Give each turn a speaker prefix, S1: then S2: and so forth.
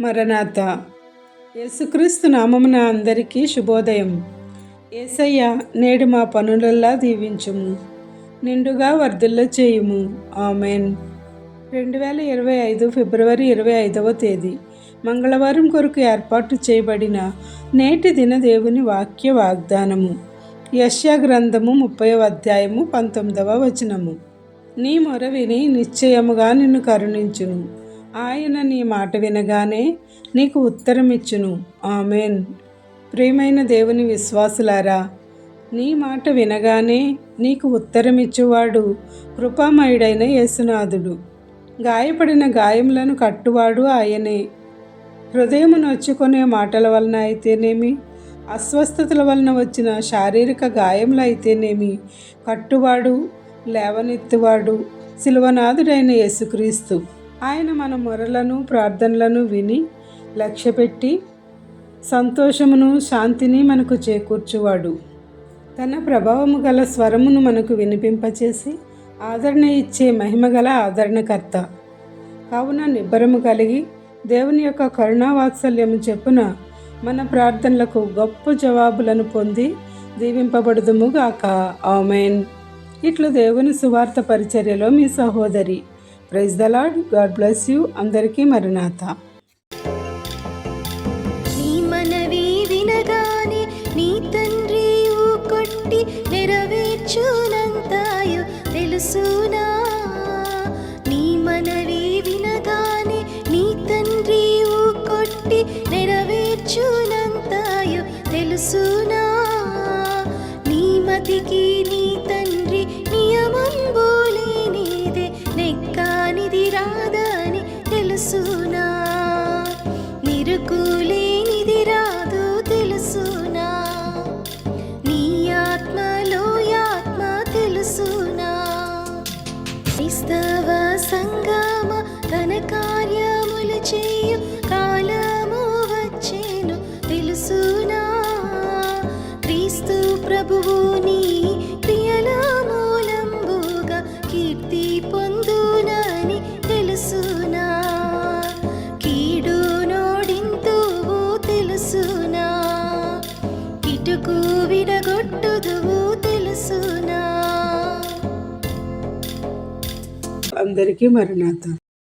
S1: మరణాత. యేసుక్రీస్తు నామమున అందరికీ శుభోదయం. ఏసయ్య నేడు మా పనులల్లా దీవించుము. నిండుగా వర్ధిల్ల చేయుము. ఆమెన్. రెండు వేల ఇరవై ఐదు ఫిబ్రవరి ఇరవై ఐదవ తేదీ. మంగళవారం కొరకు ఏర్పాటు చేయబడిన నేటి దిన దేవుని వాక్య వాగ్దానము. యశ్యా గ్రంథము ముప్పై అధ్యాయము పంతొమ్మిదవ వచనము. నీ మొర విని నిశ్చయముగా నిన్ను కరుణించును. ఆయన నీ మాట వినగానే నీకు ఉత్తరమిచ్చును. ఆమెన్. ప్రియమైన దేవుని విశ్వాసులారా నీ మాట వినగానే నీకు ఉత్తరమిచ్చువాడు కృపామయుడైన యేసునాథుడు. గాయపడిన గాయములను కట్టువాడు ఆయనే. హృదయము నొచ్చుకునే మాటల వలన అయితేనేమి? అస్వస్థతల వలన వచ్చిన శారీరక గాయములు అయితేనేమి? కట్టువాడు లేవనెత్తువాడు శిలువనాథుడైన యేసుక్రీస్తు. ఆయన మన మొరలను ప్రార్థనలను విని లక్ష్యపెట్టి సంతోషమును శాంతిని మనకు చేకూర్చువాడు. తన ప్రభావము గల స్వరమును మనకు వినిపింపచేసి ఆదరణ ఇచ్చే మహిమగల ఆదరణకర్త. కావున నిబ్బరము కలిగి దేవుని యొక్క కరుణావాత్సల్యము చెప్పున మన ప్రార్థనలకు గొప్ప జవాబులను పొంది దీవింపబడుదుముగాక ఆమెన్. ఇట్లు దేవుని సువార్త పరిచర్యలో మీ సహోదరి praise the lord God bless you. అందరికీ మరునాథ
S2: నీ మనవి వినగానే నీ తండ్రి కొట్టి నెరవేర్చునంతాయో తెలుసునా? నీ మనవి వినగానే నీ తండ్రి కొట్టి నెరవేర్చునంతాయో తెలుసునా? తెలుసునా? నిరుకులేనిది రాదు తెలుసునా? నీ ఆత్మలో ఆత్మ తెలుసునా? క్రైస్తవ సంగమ తన కార్యములు చే
S1: అందరికీ మరణాత